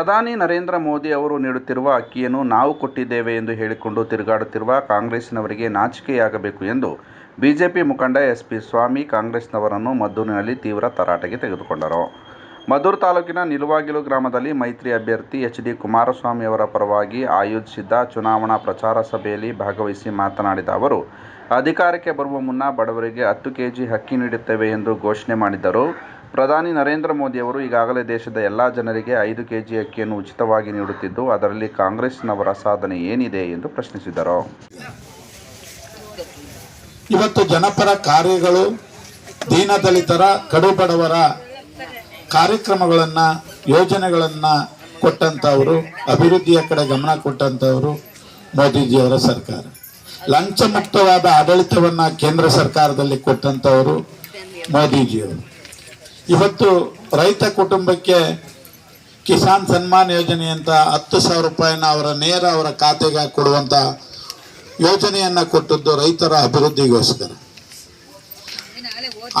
ಪ್ರಧಾನಿ ನರೇಂದ್ರ ಮೋದಿ ಅವರು ನೀಡುತ್ತಿರುವ ಅಕ್ಕಿಯನ್ನು ನಾವು ಕೊಟ್ಟಿದ್ದೇವೆ ಎಂದು ಹೇಳಿಕೊಂಡು ತಿರುಗಾಡುತ್ತಿರುವ ಕಾಂಗ್ರೆಸ್ಸಿನವರಿಗೆ ನಾಚಿಕೆಯಾಗಬೇಕು ಎಂದು ಬಿಜೆಪಿ ಮುಖಂಡ ಎಸ್ ಪಿ ಸ್ವಾಮಿ ಕಾಂಗ್ರೆಸ್ನವರನ್ನು ಮದ್ದೂರಿನಲ್ಲಿ ತೀವ್ರ ತರಾಟೆಗೆ ತೆಗೆದುಕೊಂಡರು. ಮದ್ದೂರು ತಾಲೂಕಿನ ನಿಲುವಾಗಿಲು ಗ್ರಾಮದಲ್ಲಿ ಮೈತ್ರಿ ಅಭ್ಯರ್ಥಿ ಎಚ್ ಡಿ ಕುಮಾರಸ್ವಾಮಿ ಅವರ ಪರವಾಗಿ ಆಯೋಜಿಸಿದ್ದ ಚುನಾವಣಾ ಪ್ರಚಾರ ಸಭೆಯಲ್ಲಿ ಭಾಗವಹಿಸಿ ಮಾತನಾಡಿದ ಅವರು, ಅಧಿಕಾರಕ್ಕೆ ಬರುವ ಮುನ್ನ ಬಡವರಿಗೆ ಹತ್ತು ಕೆಜಿ ಅಕ್ಕಿ ನೀಡುತ್ತೇವೆ ಎಂದು ಘೋಷಣೆ ಮಾಡಿದ್ದರು. ಪ್ರಧಾನಿ ನರೇಂದ್ರ ಮೋದಿ ಅವರು ಈಗಾಗಲೇ ದೇಶದ ಎಲ್ಲ ಜನರಿಗೆ ಐದು ಕೆಜಿ ಅಕ್ಕಿಯನ್ನು ಉಚಿತವಾಗಿ ನೀಡುತ್ತಿದ್ದು, ಅದರಲ್ಲಿ ಕಾಂಗ್ರೆಸ್ನವರ ಸಾಧನೆ ಏನಿದೆ ಎಂದು ಪ್ರಶ್ನಿಸಿದರು. ಇವತ್ತು ಜನಪರ ಕಾರ್ಯಗಳು ದೀನದಲಿತರ, ಕಡುಬಡವರ ಕಾರ್ಯಕ್ರಮಗಳನ್ನು, ಯೋಜನೆಗಳನ್ನು ಕೊಟ್ಟಂಥವರು, ಅಭಿವೃದ್ಧಿಯ ಕಡೆ ಗಮನ ಕೊಟ್ಟಂಥವರು ಮೋದಿಜಿಯವರ ಸರ್ಕಾರ. ಲಂಚ ಮುಕ್ತವಾದ ಆಡಳಿತವನ್ನು ಕೇಂದ್ರ ಸರ್ಕಾರದಲ್ಲಿ ಕೊಟ್ಟಂಥವರು ಮೋದಿಜಿಯವರು. ಇವತ್ತು ರೈತ ಕುಟುಂಬಕ್ಕೆ ಕಿಸಾನ್ ಸನ್ಮಾನ್ ಯೋಜನೆ ಅಂತ ಹತ್ತು ಸಾವಿರ ರೂಪಾಯಿನ ಅವರ ನೇರ ಅವರ ಖಾತೆಗೆ ಕೊಡುವಂಥ ಯೋಜನೆಯನ್ನ ಕೊಟ್ಟದ್ದು ರೈತರ ಅಭಿವೃದ್ಧಿಗೋಸ್ಕರ.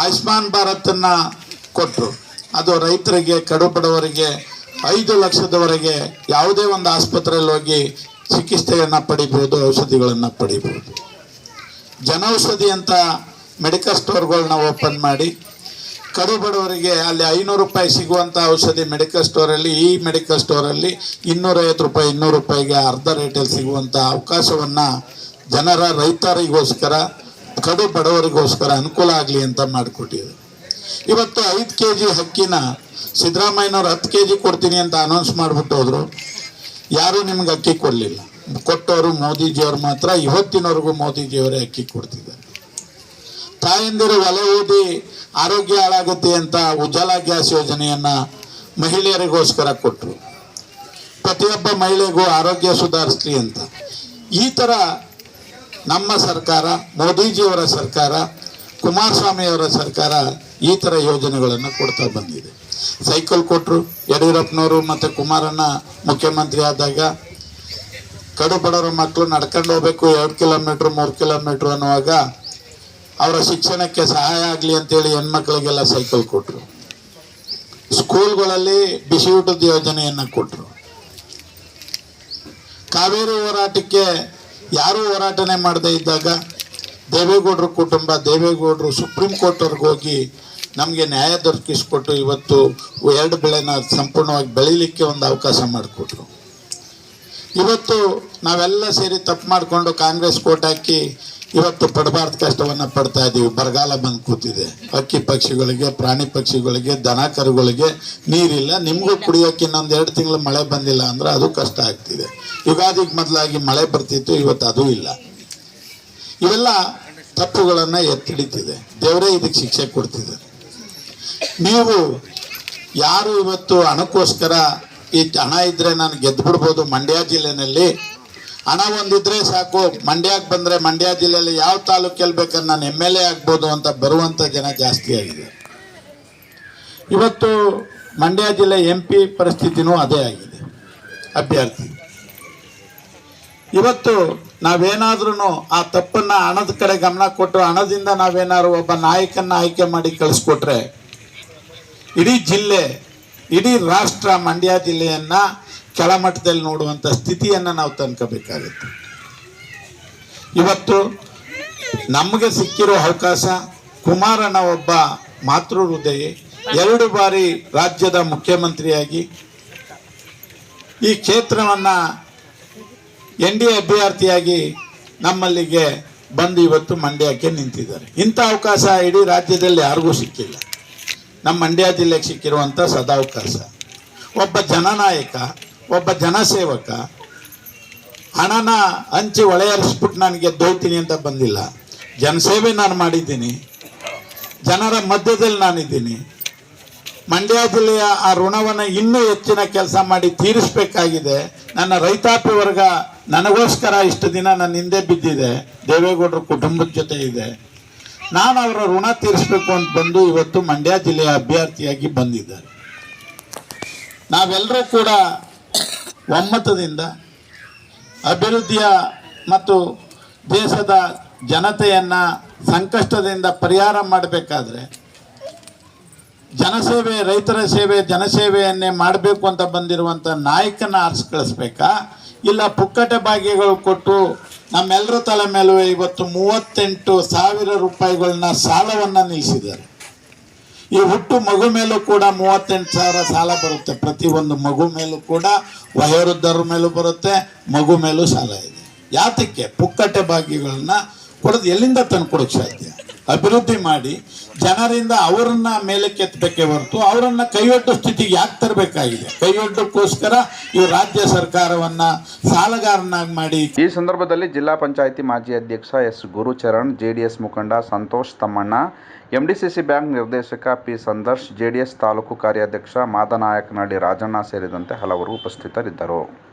ಆಯುಷ್ಮಾನ್ ಭಾರತನ್ನ ಕೊಟ್ಟರು ಅದು ರೈತರಿಗೆ, ಕಡು ಬಡವರಿಗೆ, ಐದು ಲಕ್ಷದವರೆಗೆ ಯಾವುದೇ ಒಂದು ಆಸ್ಪತ್ರೆಯಲ್ಲಿ ಹೋಗಿ ಚಿಕಿತ್ಸೆಯನ್ನು ಪಡಿಬೋದು, ಔಷಧಿಗಳನ್ನು ಪಡಿಬೋದು. ಜನೌಷಧಿ ಅಂತ ಮೆಡಿಕಲ್ ಸ್ಟೋರ್ಗಳನ್ನ ಓಪನ್ ಮಾಡಿ ಕಡು ಬಡವರಿಗೆ ಅಲ್ಲಿ ಐನೂರು ರೂಪಾಯಿ ಸಿಗುವಂಥ ಔಷಧಿ ಮೆಡಿಕಲ್ ಸ್ಟೋರಲ್ಲಿ ಈ ಮೆಡಿಕಲ್ ಸ್ಟೋರಲ್ಲಿ ಇನ್ನೂರೈವತ್ತು ರೂಪಾಯಿ, ಇನ್ನೂರು ರೂಪಾಯಿಗೆ ಅರ್ಧ ರೇಟಲ್ಲಿ ಸಿಗುವಂಥ ಅವಕಾಶವನ್ನು ಜನರ ರೈತರಿಗೋಸ್ಕರ ಕಡು ಬಡವರಿಗೋಸ್ಕರ ಅನುಕೂಲ ಆಗಲಿ ಅಂತ ಮಾಡಿಕೊಟ್ಟಿದೆ ಇವತ್ತು ಐದು ಕೆ ಜಿ ಅಕ್ಕಿನ ಸಿದ್ದರಾಮಯ್ಯನವ್ರು ಹತ್ತು ಕೆ ಜಿ ಕೊಡ್ತೀನಿ ಅಂತ ಅನೌನ್ಸ್ ಮಾಡಿಬಿಟ್ಟು ಹೋದರು. ಯಾರೂ ನಿಮ್ಗೆ ಅಕ್ಕಿ ಕೊಡಲಿಲ್ಲ. ಕೊಟ್ಟವರು ಮೋದಿಜಿಯವರು ಮಾತ್ರ, ಇವತ್ತಿನವರೆಗೂ ಮೋದಿಜಿಯವರೇ ಅಕ್ಕಿ ಕೊಡ್ತಿದ್ದಾರೆ. ತಾಯಂದಿರು ಒಲೆ ಊದಿ ಆರೋಗ್ಯ ಹಾಳಾಗುತ್ತೆ ಅಂತ ಉಜ್ವಲ ಗ್ಯಾಸ್ ಯೋಜನೆಯನ್ನ ಮಹಿಳೆಯರಿಗೋಸ್ಕರ ಕೊಟ್ಟರು ಪ್ರತಿಯೊಬ್ಬ ಮಹಿಳೆಗೂ ಆರೋಗ್ಯ ಸುಧಾರಿಸ್ಲಿ ಅಂತ. ಈ ಥರ ನಮ್ಮ ಸರ್ಕಾರ, ಮೋದಿಜಿಯವರ ಸರ್ಕಾರ, ಕುಮಾರಸ್ವಾಮಿಯವರ ಸರ್ಕಾರ ಈ ಥರ ಯೋಜನೆಗಳನ್ನು ಕೊಡ್ತಾ ಬಂದಿದೆ. ಸೈಕಲ್ ಕೊಟ್ಟರು ಯಡಿಯೂರಪ್ಪನವರು ಮತ್ತು ಕುಮಾರಣ್ಣ ಮುಖ್ಯಮಂತ್ರಿ ಆದಾಗ ಕಡು ಬಡವರ ಮಕ್ಕಳು ನಡ್ಕೊಂಡು ಹೋಗ್ಬೇಕು, ಎರಡು ಕಿಲೋಮೀಟ್ರ್, ಮೂರು ಕಿಲೋಮೀಟ್ರ್ ಅನ್ನುವಾಗ ಅವರ ಶಿಕ್ಷಣಕ್ಕೆ ಸಹಾಯ ಆಗಲಿ ಅಂತೇಳಿ ಹೆಣ್ಮಕ್ಳಿಗೆಲ್ಲ ಸೈಕಲ್ ಕೊಟ್ಟರು ಸ್ಕೂಲ್ಗಳಲ್ಲಿ ಬಿಸಿ ಊಟದ ಯೋಜನೆಯನ್ನು ಕೊಟ್ಟರು ಕಾವೇರಿ ಹೋರಾಟಕ್ಕೆ ಯಾರೂ ಹೋರಾಟನೆ ಮಾಡದೇ ಇದ್ದಾಗ ದೇವೇಗೌಡರ ಕುಟುಂಬ, ದೇವೇಗೌಡರು ಸುಪ್ರೀಂ ಕೋರ್ಟ್ವರೆಗೆ ಹೋಗಿ ನಮಗೆ ನ್ಯಾಯ ದೊರಕಿಸ್ಕೊಟ್ಟು ಇವತ್ತು ಎರಡು ಬೆಳೆನ ಸಂಪೂರ್ಣವಾಗಿ ಬೆಳೀಲಿಕ್ಕೆ ಒಂದು ಅವಕಾಶ ಮಾಡಿಕೊಟ್ರು. ಇವತ್ತು ನಾವೆಲ್ಲ ಸೇರಿ ತಪ್ಪು ಮಾಡಿಕೊಂಡು ಕಾಂಗ್ರೆಸ್ ಕೋಟ್ ಹಾಕಿ ಇವತ್ತು ಪಡಬಾರ್ದು ಕಷ್ಟವನ್ನ ಪಡ್ತಾ ಇದ್ದೀವಿ ಬರಗಾಲ ಬಂದು ಕೂತಿದೆ. ಅಕ್ಕಿ ಪಕ್ಷಿಗಳಿಗೆ, ಪ್ರಾಣಿ ಪಕ್ಷಿಗಳಿಗೆ ದನ ಕರುಗಳಿಗೆ ನೀರಿಲ್ಲ. ನಿಮಗೂ ಕುಡಿಯೋಕೆ ಇನ್ನೊಂದು ಎರಡು ತಿಂಗಳು ಮಳೆ ಬಂದಿಲ್ಲ ಅಂದ್ರೆ ಅದು ಕಷ್ಟ ಆಗ್ತಿದೆ. ಯುಗಾದಿಗೆ ಮೊದಲಾಗಿ ಮಳೆ ಬರ್ತಿತ್ತು, ಇವತ್ತು ಅದು ಇಲ್ಲ. ಇವೆಲ್ಲ ತಪ್ಪುಗಳನ್ನ ಎತ್ತಿಡಿತಿದೆ. ದೇವರೇ ಇದಕ್ಕೆ ಶಿಕ್ಷೆ ಕೊಡ್ತಿದೆ ನೀವು ಯಾರು ಇವತ್ತು ಹಣಕ್ಕೋಸ್ಕರ ಈ ಹಣ ಇದ್ರೆ ನಾನು ಗೆದ್ದು ಬಿಡ್ಬೋದು ಮಂಡ್ಯ ಜಿಲ್ಲೆನಲ್ಲಿ? ಹಣ ಒಂದಿದ್ರೆ ಸಾಕು, ಮಂಡ್ಯಕ್ಕೆ ಬಂದರೆ ಮಂಡ್ಯ ಜಿಲ್ಲೆಯಲ್ಲಿ ಯಾವ ತಾಲೂಕಲ್ಲಿ ಬೇಕಾದ್ರೆ ನಾನು ಎಂ ಎಲ್ ಎ ಆಗ್ಬೋದು ಅಂತ ಬರುವಂಥ ಜನ ಜಾಸ್ತಿ ಆಗಿದೆ. ಇವತ್ತು ಮಂಡ್ಯ ಜಿಲ್ಲೆ ಎಂ ಪಿ ಪರಿಸ್ಥಿತಿನೂ ಅದೇ ಆಗಿದೆ. ಅಭ್ಯರ್ಥಿ, ಇವತ್ತು ನಾವೇನಾದ್ರೂ ಆ ತಪ್ಪನ್ನ ಹಣದ ಕಡೆ ಗಮನ ಕೊಟ್ಟು ಹಣದಿಂದ ನಾವೇನಾದ್ರು ಒಬ್ಬ ನಾಯಕನ್ನ ಆಯ್ಕೆ ಮಾಡಿ ಕಳಿಸ್ಕೊಟ್ರೆ, ಇಡೀ ಜಿಲ್ಲೆ, ಇಡೀ ರಾಷ್ಟ್ರ ಮಂಡ್ಯ ಜಿಲ್ಲೆಯನ್ನ ಕೆಳಮಟ್ಟದಲ್ಲಿ ನೋಡುವಂಥ ಸ್ಥಿತಿಯನ್ನು ನಾವು ತಂದ್ಕೋಬೇಕಾಗುತ್ತೆ ಇವತ್ತು ನಮಗೆ ಸಿಕ್ಕಿರೋ ಅವಕಾಶ ಕುಮಾರನ ಒಬ್ಬ ಮಾತೃ ಹೃದಯ ಎರಡು ಬಾರಿ ರಾಜ್ಯದ ಮುಖ್ಯಮಂತ್ರಿಯಾಗಿ. ಈ ಕ್ಷೇತ್ರವನ್ನು ಎನ್ ಡಿ ಅಭ್ಯರ್ಥಿಯಾಗಿ ನಮ್ಮಲ್ಲಿಗೆ ಬಂದು ಇವತ್ತು ಮಂಡ್ಯಕ್ಕೆ ನಿಂತಿದ್ದಾರೆ. ಇಂಥ ಅವಕಾಶ ಇಡೀ ರಾಜ್ಯದಲ್ಲಿ ಯಾರಿಗೂ ಸಿಕ್ಕಿಲ್ಲ. ನಮ್ಮ ಮಂಡ್ಯ ಜಿಲ್ಲೆಗೆ ಸಿಕ್ಕಿರುವಂಥ ಸದಾವಕಾಶ ಒಬ್ಬ ಜನನಾಯಕ ಒಬ್ಬ ಜನಸೇವಕ, ಹಣನ ಹಂಚಿ ಒಳೆಯರಿಸ್ಬಿಟ್ಟು ನನಗೆ ದೋಯ್ತೀನಿ ಅಂತ ಬಂದಿಲ್ಲ. ಜನಸೇವೆ ನಾನು ಮಾಡಿದ್ದೀನಿ. ಜನರ ಮಧ್ಯದಲ್ಲಿ ನಾನಿದ್ದೀನಿ. ಮಂಡ್ಯ ಜಿಲ್ಲೆಯ ಆ ಋಣವನ್ನು ಇನ್ನೂ ಹೆಚ್ಚಿನ ಕೆಲಸ ಮಾಡಿ ತೀರಿಸಬೇಕಾಗಿದೆ. ನನ್ನ ರೈತಾಪಿ ವರ್ಗ ನನಗೋಸ್ಕರ ಇಷ್ಟು ದಿನ ನನ್ನ ಹಿಂದೆ ಬಿದ್ದಿದೆ. ದೇವೇಗೌಡರ ಕುಟುಂಬದ ಜೊತೆ ಇದೆ. ನಾನು ಅವರ ಋಣ ತೀರಿಸಬೇಕು ಅಂತ ಬಂದು ಇವತ್ತು ಮಂಡ್ಯ ಜಿಲ್ಲೆಯ ಅಭ್ಯರ್ಥಿಯಾಗಿ ಬಂದಿದ್ದಾರೆ. ನಾವೆಲ್ಲರೂ ಕೂಡ ಒಮ್ಮತದಿಂದ ಅಭಿವೃದ್ಧಿಯ ಮತ್ತು ದೇಶದ ಜನತೆಯನ್ನು ಸಂಕಷ್ಟದಿಂದ ಪರಿಹಾರ ಮಾಡಬೇಕಾದ್ರೆ ಜನಸೇವೆ, ರೈತರ ಸೇವೆ, ಜನಸೇವೆಯನ್ನೇ ಮಾಡಬೇಕು ಅಂತ ಬಂದಿರುವಂಥ ನಾಯಕನ ಆರಿಸಿ ಕಳಿಸ್ಬೇಕಾ? ಇಲ್ಲ ಪುಕ್ಕಟೆ ಭಾಗ್ಯಗಳು ಕೊಟ್ಟು ನಮ್ಮೆಲ್ಲರ ತಲೆ ಮೇಲೂ ಇವತ್ತು ಮೂವತ್ತೆಂಟು ಸಾವಿರ ರೂಪಾಯಿಗಳನ್ನ ಸಾಲವನ್ನು ನಿಲ್ಲಿಸಿದ್ದಾರೆ ಈ ಹುಟ್ಟು ಮಗು ಮೇಲೂ ಕೂಡ ಮೂವತ್ತೆಂಟು ಸಾವಿರ ಸಾಲ ಬರುತ್ತೆ. ಪ್ರತಿ ಒಂದು ಮಗು ಮೇಲೂ ಕೂಡ ವಯೋವೃದ್ಧರ ಮೇಲೂ ಬರುತ್ತೆ, ಮಗು ಮೇಲೂ ಸಾಲ ಇದೆ. ಯಾತಕ್ಕೆ? ಪುಕ್ಕಟೆ ಭಾಗ್ಯಗಳನ್ನ ಕೊಡೋದು ಎಲ್ಲಿಂದ ತಂದು ಕೊಡೋಕ್ಕೆ ಸಾಧ್ಯ? ಅಭಿವೃದ್ಧಿ ಮಾಡಿ ಜನರಿಂದ ಅವರನ್ನ ಮೇಲಕ್ಕೆ ಎತ್ತಬೇಕೇ ಹೊರತು ಅವರನ್ನ ಕೈಯೊಡ್ಡು ಸ್ಥಿತಿಗೆ ಯಾಕೆ ತರಬೇಕಾಗಿದೆ? ಕೈಯೊಡ್ಡಕ್ಕೋಸ್ಕರ ಈ ರಾಜ್ಯ ಸರ್ಕಾರವನ್ನ ಸಾಲಗಾರನಾಗಿ ಮಾಡಿ ಈ ಸಂದರ್ಭದಲ್ಲಿ ಜಿಲ್ಲಾ ಪಂಚಾಯಿತಿ ಮಾಜಿ ಅಧ್ಯಕ್ಷ ಎಸ್ ಗುರುಚರಣ್, ಜೆಡಿಎಸ್ ಮುಖಂಡ ಸಂತೋಷ್ ತಮ್ಮಣ್ಣ, ಎಂಡಿಸಿಸಿ ಬ್ಯಾಂಕ್ ನಿರ್ದೇಶಕ ಪಿ ಸಂದರ್ಶ್, ಜೆಡಿಎಸ್ ತಾಲೂಕು ಕಾರ್ಯಾಧ್ಯಕ್ಷ ಮಾದನಾಯಕನಹಳ್ಳಿ ರಾಜಣ್ಣ ಸೇರಿದಂತೆ ಹಲವರು ಉಪಸ್ಥಿತರಿದ್ದರು.